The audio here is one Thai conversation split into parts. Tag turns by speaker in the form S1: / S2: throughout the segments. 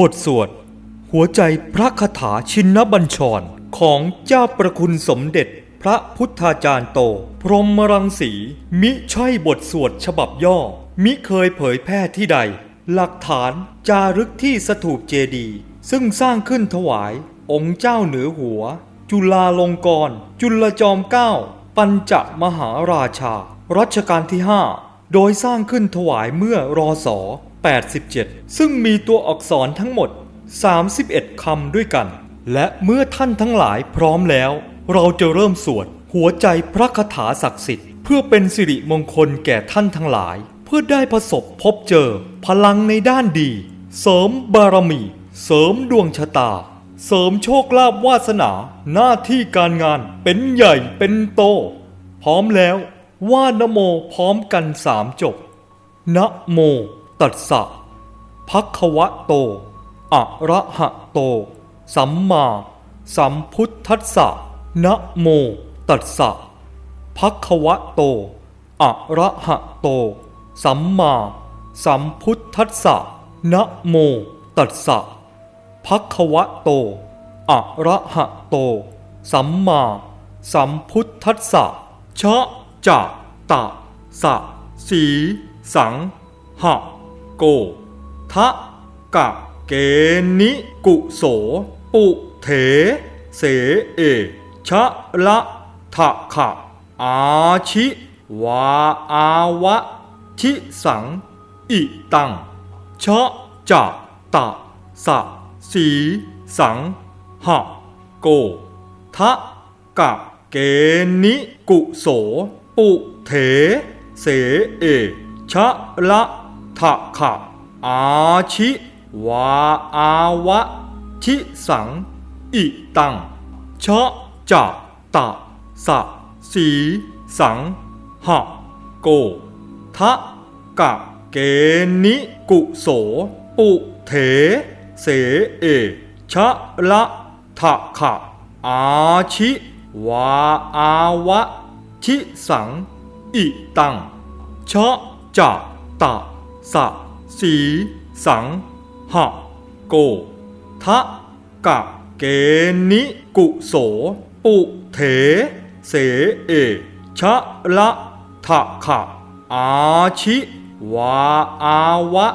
S1: บทสวด หัวใจพระคาถาชินบัญชร ของเจ้าประคุณสมเด็จพระพุทธาจารย์โต พรหมรังสี มิใช่บทสวดฉบับย่อ มิเคยเผยแพร่ที่ใด หลักฐานจารึกที่สถูปเจดี ซึ่งสร้างขึ้นถวาย องค์เจ้าเหนือหัว จุฬาลงกร จุลจอมเกล้า ปัญจมหาราชา รัชกาลที่ 5 โดยสร้างขึ้นถวายเมื่อรอศ 87 ซึ่งมีตัวอักษรทั้งหมด 31 คำด้วยกัน และเมื่อท่านทั้งหลายพร้อมแล้ว เราจะเริ่มสวด หัวใจพระคาถาศักดิ์สิทธิ์ เพื่อเป็นสิริมงคลแก่ท่านทั้งหลาย เพื่อได้ประสบพบเจอ พลังในด้านดี เสริมบารมี เสริมดวงชะตา เสริมโชคลาภวาสนา หน้าที่การงานเป็นใหญ่เป็นโต พร้อมแล้วว่านโมพร้อมกันสามจบนะโม ตัสสะภควะโต อะระหะโต สัมมา สัมพุทธัสสะนะโม ตัสสะภควะโต อะระหะโต สัมมา สัมพุทธัสสะนะโม ตัสสะภควะโต อะระหะโต สัมมา สัมพุทธัสสะชะจะตะสะสี สังหะ โก ทะกะเกนิ กุโส ปุเถ เสเอ ชะละทะขะ อาชิ วาอาวะ ชิสัง อิตัง ชะจะตะสะสีสัง หะ โก ทะกะเกนิกุโส ปุเถ เสเอ ชะละ ทะขะอาชิวาอาวะ ชิสัง อิตังชะจะตะสะสีสังหะโกทะกะเกนิกุโส ปุเถ เสเอ ชะละทะขะอาชิวาอาวะ ชิสัง อิตังชะจะตะ สะ สี สัง หะ โก ทะกะเกนิ กุโส ปุเถ เสเอ ชะละทะขะ อาชิ วาอาวะ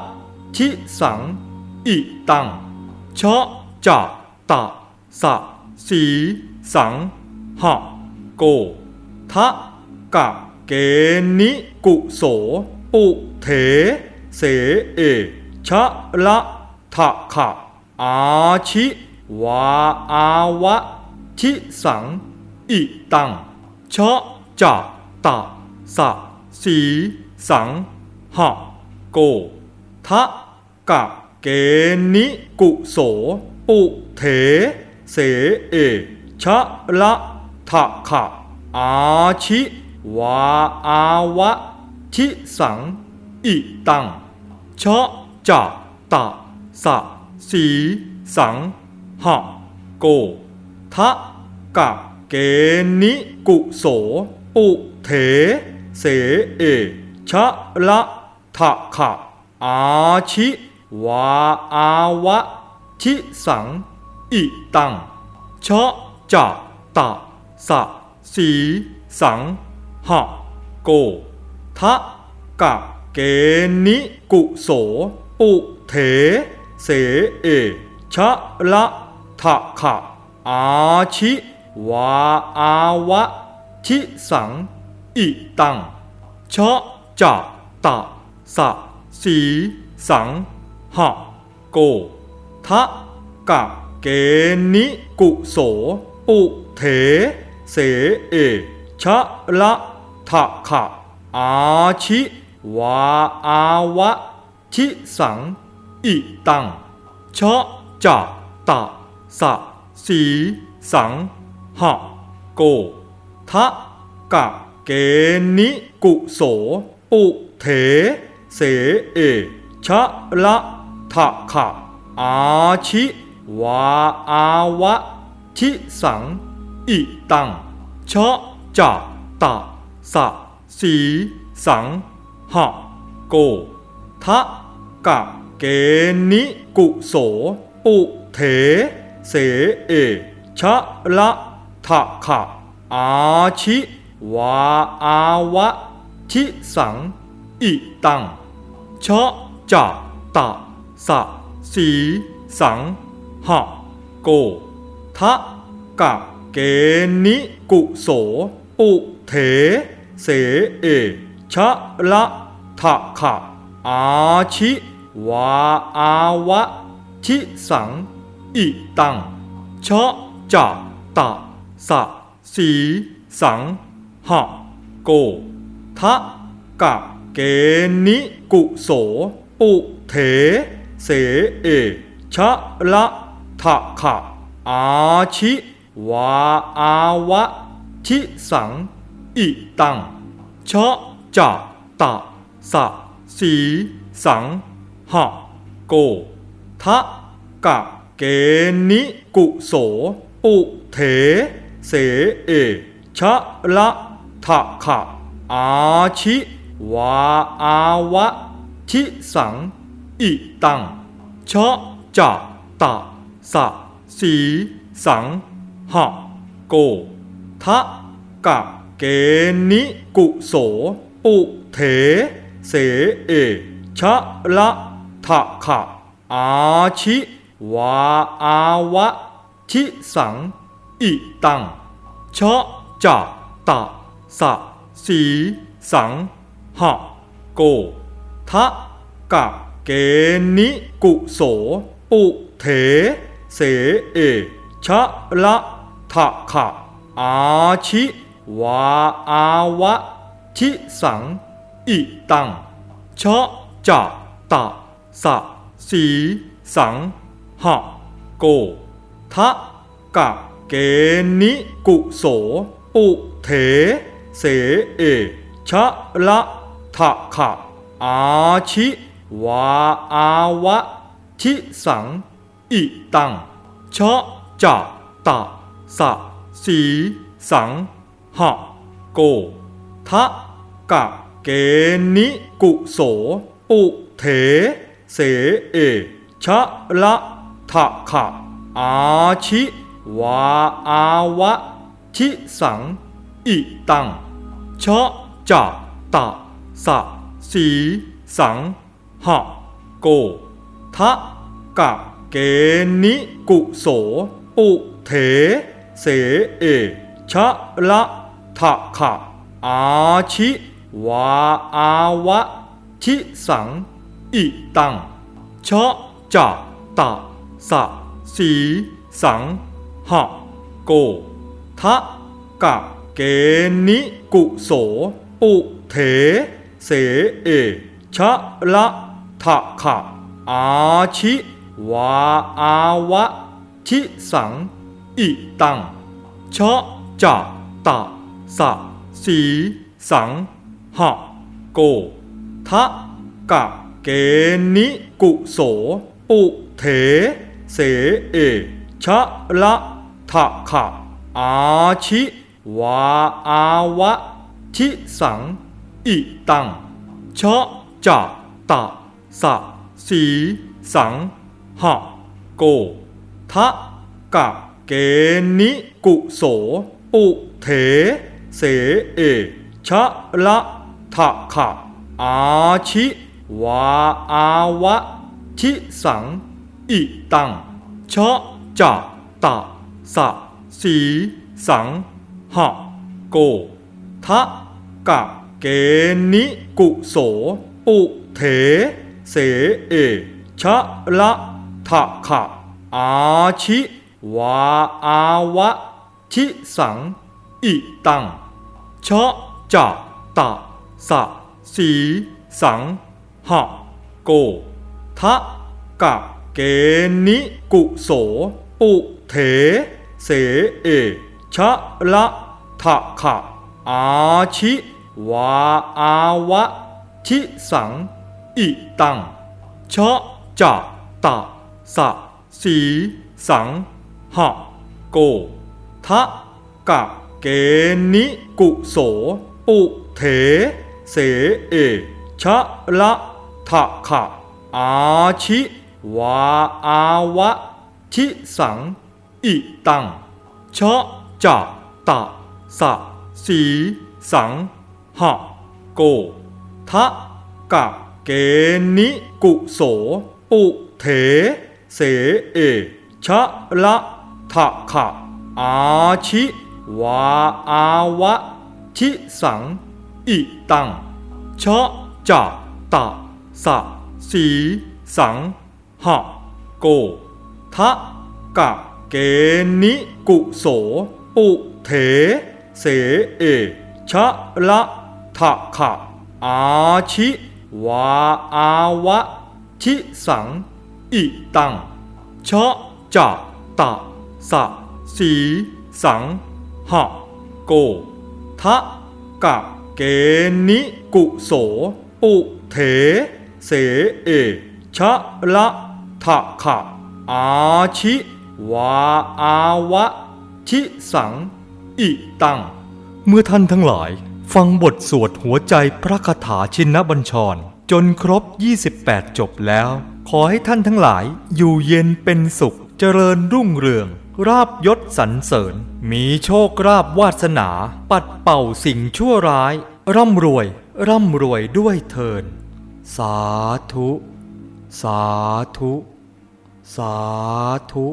S1: ชิสัง อิตัง ชะจะตะ สะ สี สัง หะ โก ทะกะเกนิ กุโส ปุเถ เสเอชะละทะขะอาชิวาอาวะ ชิสัง อิตังชะจะตะสะสีสังหะโกทะกะเกนิกุโส ปุเถ เสเอชะละทะขะอาชิวาอาวะ ชิสัง อิตัง ชะจะตะสะสี สัง หะ โก ทะกะเกนิกุโส ปุเถ เสเอ ชะละทะขะ อาชิ วาอาวะ ชิสัง อิตัง ชะจะตะสะสี สัง หะ โก ทะกะ เกนิกุโส ปุเถ เสเอ ชะละทะขะ อาชิ วาอาวะ ชิสัง อิตัง ชะจะตะ สะ สี สัง หะ โก ทะกะ เกนิกุโส ปุเถ เสเอ ชะละทะขะ อาชิ วาอาวะ ชิสัง อิตัง ชะจะตะ สะ สี สัง หะ โก ทะกะเกนิกุโส ปุเถ เสเอ ชะละทะขะ อาชิ วาอาวะ ชิสัง อิตัง ชะจะตะ สะ สี สัง หะโก ทะกะเกนิกุโส ปุเถ เสเอ ชะละทะขะอาชิวาอาวะ ชิสัง อิตัง ชะจะตะสะสีสังหะโก ทะกะเกนิกุโส ปุเถ เสเอ ชะละทะขะอาชิวาอาวะชิสัง อิตังชะจะตะสะสีสังหะโกทะกะเกนิกุโส ปุเถ เสเอ ชะละทะขะอาชิวาอาวะชิสัง อิตังชะ จะตะสะสี สัง หะ โก ทะกะเกนิกุโส ปุเถ เสเอ ชะละทะขะ อาชิ วาอาวะ ชิสัง อิตัง ชะจะตะสะสี สัง หะ โก ทะกะเกนิกุโส ปุเถเสเอชะละทะขะอาชิวาอาวะชิสังอิตังชะจะตะสะสีสังหะโกทะกะเกนิกุโสปุเถเสเอชะละทะขะอาชิวาอาวะชิสัง อิตัง ชะจะตะสะสีสัง หะ โก ทะกะเกนิกุโส ปุเถ เสเอ ชะละทะขะ อาชิ วาอาวะ ชิสัง อิตัง ชะจะตะสะสีสัง หะ โก ทะ กะเกนิกุโส ปุเถ เสเอ ชะละทะขะ อาชิ วาอาวะ ชิสัง อิตัง ชะจะตะสะสีสัง หะ โก ทะกะเกนิกุโส ปุเถ เสเอ ชะละทะขะ อาชิ วาอาวะ ชิสัง อิตัง ชะจะตะสะสี สัง หะ โก ทะกะเกนิกุโส ปุเถ เสเอ ชะละทะขะ อาชิ วาอาวะ ชิสัง อิตัง ชะจะตะสะสี สัง หะโก ทะกะเกนิกุโส ปุเถ เสเอ ชะละทะขะอาชิวาอาวะ ชิสัง อิตัง ชะจะตะสะสีสัง หะโก ทะกะเกนิกุโส ปุเถ เสเอ ชะละ ทะขะอาชิวาอาวะ ชิสัง อิตังชะจะตะสะสีสัง หะ โกทะกะเกนิกุโส ปุเถ เสเอ ชะละทะขะอาชิวาอาวะ ชิสัง อิตังชะจะตะ สะ สี สัง หะ โก ทะกะเกนิ กุโส ปุเถ เสเอ ชะละทะขะ อาชิ วาอาวะ ชิสัง อิตัง ชะจะตะ สะ สี สัง หะ โก ทะกะเกนิ กุโส ปุเถ เสเอ ชะละทะขะ อาชิ วาอาวะ ชิสัง อิตัง ชะจะตะ สะ สี สัง หะ โก ทะกะ เกนิกุโส ปุเถ เสเอ ชะละทะขะ อาชิ วาอาวะ ชิสัง อิตัง ชะจะตะ สะ สี สัง หะ โก ทะกะ เกนิ กุโส ปุเถ เสเอ ชะละทะขะ อาชิ วาอาวะ ชิสัง อิตัง ชะจะตะ สะ สี สัง หะ โก ทะกะ เกนิกุโส ปุเถ เสเอ ชะละทะขะ อาชิ วาอาวะ ชิสัง อิตัง เมื่อท่านทั้งหลาย ฟังบทสวดหัวใจพระคาถาชินบัญชร จนครบ 28 จบแล้ว ขอให้ท่านทั้งหลายอยู่เย็นเป็นสุขเจริญรุ่งเรือง ราบยศสรรเสริญ มีโชคราบวาสนา ปัดเป่าสิ่งชั่วร้าย ร่ำรวย ร่ำรวยด้วยเทิน สาธุ สาธุ สาธุ